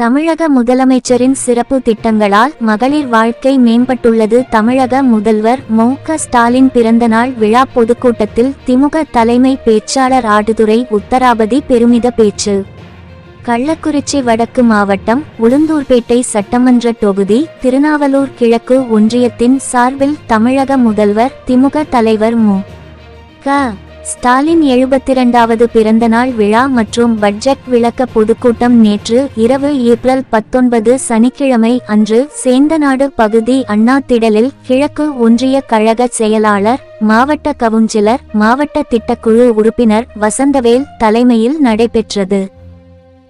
தமிழக முதலமைச்சரின் சிறப்பு திட்டங்களால் மகளிர் வாழ்க்கை மேம்பட்டுள்ளது. தமிழக முதல்வர் மு. க. ஸ்டாலின் பிறந்தநாள் விழா பொதுக்கூட்டத்தில் திமுக தலைமை பேச்சாளர் ஆடுதுறை உத்தராபதி பெருமித பேச்சு. கள்ளக்குறிச்சி வடக்கு மாவட்டம் உளுந்தூர்பேட்டை சட்டமன்ற தொகுதி திருநாவலூர் கிழக்கு ஒன்றியத்தின் சார்பில் தமிழக முதல்வர் திமுக தலைவர் மு. க. ஸ்டாலின் எழுபத்திரண்டாவது பிறந்தநாள் விழா மற்றும் பட்ஜெட் விளக்க பொதுக்கூட்டம் நேற்று இரவு ஏப்ரல் பத்தொன்பது சனிக்கிழமை அன்று சேந்தநாடு பகுதி அண்ணா திடலில் கிழக்கு ஒன்றிய கழக செயலாளர் மாவட்ட கவுன்சிலர் மாவட்ட திட்டக்குழு உறுப்பினர் வசந்தவேல் தலைமையில் நடைபெற்றது.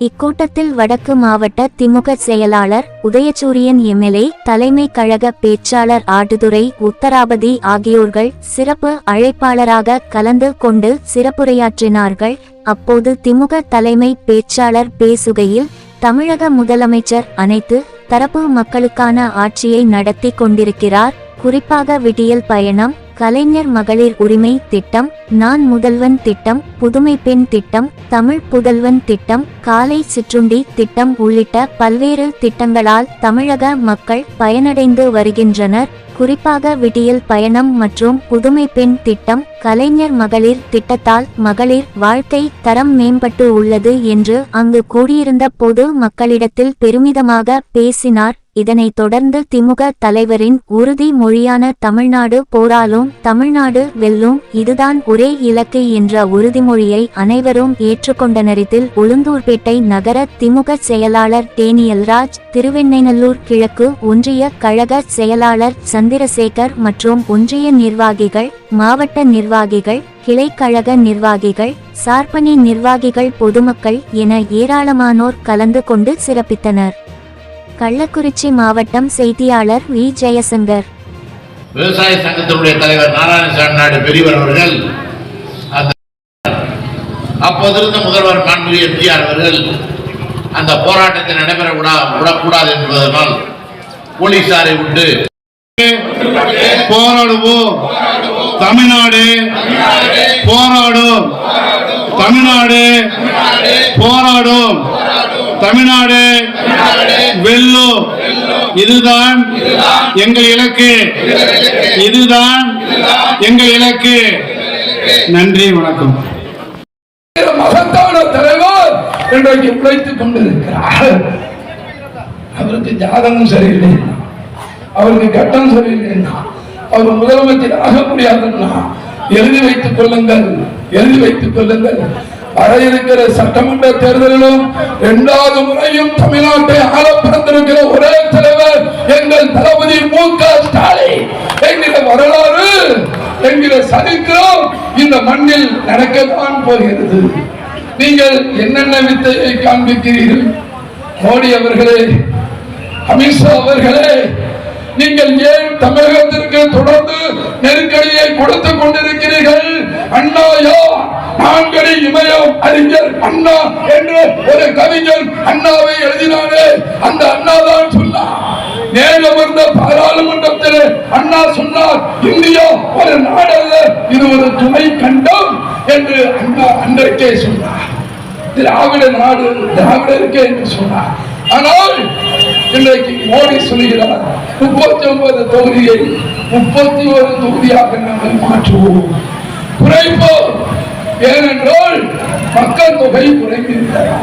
இக்கூட்டத்தில் வடக்கு மாவட்ட திமுக செயலாளர் உதயசூரியன் எம்எல்ஏ தலைமை கழக பேச்சாளர் ஆடுதுறை உத்தராபதி ஆகியோர்கள் சிறப்பு அழைப்பாளராக கலந்து கொண்டு சிறப்புரையாற்றினார்கள். அப்போது திமுக தலைமை பேச்சாளர் பேசுகையில் தமிழக முதலமைச்சர் அனைத்து தரப்பு மக்களுக்கான ஆட்சியை நடத்தி கொண்டிருக்கிறார். குறிப்பாக விடியல் பயணம் கலைஞர் மகளிர் உரிமை திட்டம் நான் முதல்வன் திட்டம் புதுமை பெண் திட்டம் தமிழ் புதல்வன் திட்டம் காலை சிற்றுண்டி திட்டம் உள்ளிட்ட பல்வேறு திட்டங்களால் தமிழக மக்கள் பயனடைந்து வருகின்றனர். குறிப்பாக விடியல் பயணம் மற்றும் புதுமை பெண் திட்டம் கலைஞர் மகளிர் திட்டத்தால் மகளிர் வாழ்க்கை தரம் மேம்பட்டு உள்ளது என்று அங்கு கூடியிருந்த பொது மக்களிடத்தில் பெருமிதமாக பேசினார். இதனைத் தொடர்ந்து திமுக தலைவரின் உறுதி மொழியான தமிழ்நாடு போராலும் தமிழ்நாடு வெல்லும் இதுதான் ஒரே இலக்கு என்ற உறுதிமொழியை அனைவரும் ஏற்றுக்கொண்டனரித்தில் உளுந்தூர்பேட்டை நகர திமுக செயலாளர் டேனியல்ராஜ் திருவெண்ணைநல்லூர் கிழக்கு ஒன்றிய கழக செயலாளர் சந்திரசேகர் மற்றும் ஒன்றிய நிர்வாகிகள் மாவட்ட நிர்வாகிகள் கிளைக்கழக நிர்வாகிகள் சார்பணி நிர்வாகிகள் பொதுமக்கள் என ஏராளமானோர் கலந்து கொண்டு சிறப்பித்தனர். கள்ளக்குறிச்சி மாவட்டம் செய்தியாளர் வி. ஜெயசங்கர். விவசாய சங்கத்தினுடைய தலைவர் நாராயணசாமி நாயுடு பெரியவர் அவர்கள் அந்த அப்போதிருந்த முதல்வர் மாண்புரிய எம்ஜிஆர் அவர்கள் அந்த போராட்டத்தை நடைபெற விடா விடக்கூடாது என்பதனால் போலீசாரை விட்டு போராடுவோம். தமிழ்நாடு. போராடும் தமிழ்நாடு. போராடும். தமிழ்நாடு. வெல்லும். இதுதான் எங்கள் இலக்கு. இதுதான் எங்கள் இலக்கு. நன்றி வணக்கம். மகத்தான தலைவர் இன்றைக்கு உழைத்துக் கொண்டிருக்கிறார். அவருக்கு ஜாதகம் சரியில்லை. அவருக்கு கட்டம் சரியில்லைன்னா அவர் முதலமைச்சர் ஆக முடியாதுன்னா எழுதி வைத்துக் கொள்ளுங்கள் எழுதி வைத்துக் கொள்ளுங்கள். வர இருக்கிற சட்டமன்ற தேர்தலிலும் இரண்டாவது முறையும் தமிழ்நாட்டை ஆள பிறந்திருக்கிற ஒரே தலைவர் எங்கள் தளபதி மு க ஸ்டாலின். என்கிற வரலாறு என்கிற சரித்திரம் இந்த மண்ணில் நடக்கத்தான் போகிறது. நீங்கள் என்னென்ன வித்தையை காண்பிக்கிறீர்கள்? மோடி அவர்களே அமித்ஷா அவர்களே நீங்கள் ஏன் தமிழகத்திற்கு தொடர்ந்து நெருக்கடியை கொடுத்துக் கொண்டிருக்கிறீர்கள்? அண்ணா நான்கடி இமயம் அறிஞர் அண்ணா என்று ஒரு கவிஞர் அண்ணாவை எழுதினாரே. அந்த அண்ணா தான் சொன்னார். நேரமர்ந்த பாராளுமன்றத்தில் அண்ணா சொன்னார் இந்தியா ஒரு நாடல்ல இது ஒரு துணை கண்டம் என்று அண்ணா அன்றைக்கே சொன்னார். திராவிட நாடு திராவிடருக்கே என்று சொன்னார். ஆனால் இன்றைக்கு மோடி சொல்லுகிறார் முப்பத்தி ஒன்பது தொகுதியை முப்பத்தி ஒரு தொகுதியாக நாங்கள் மாற்றுவோம். குறைப்போம். ஏனென்றால் மக்கள் தொகை குறைந்திருக்கிறார்